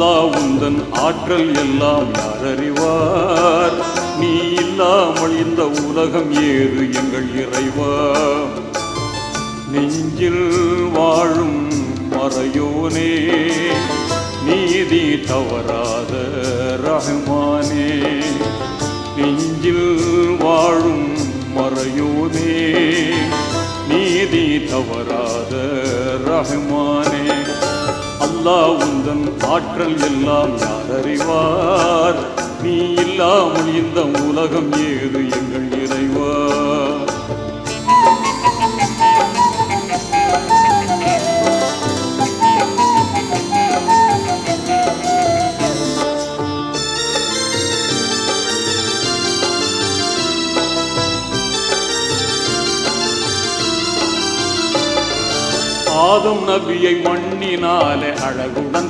அல்லா உந்தன் ஆற்றல் எல்லாம் யார் அறிவார்? நீ இல்லாமல் இந்த உலகம் ஏது எங்கள் இறைவா நெஞ்சில் வாழும் மறையோனே நீதி தவறாத ரஹ்மானே நெஞ்சில் வாழும் மறையோனே நீதி தவறாத ரஹ்மானே அல்லா உந்தன் ஆற்றல் எல்லாம் யார் அறிவார்? நீ இல்லாமல் இந்த உலகம் ஏது எங்கள் பாதம் நபியை மண்ணினாலே அழகுடன்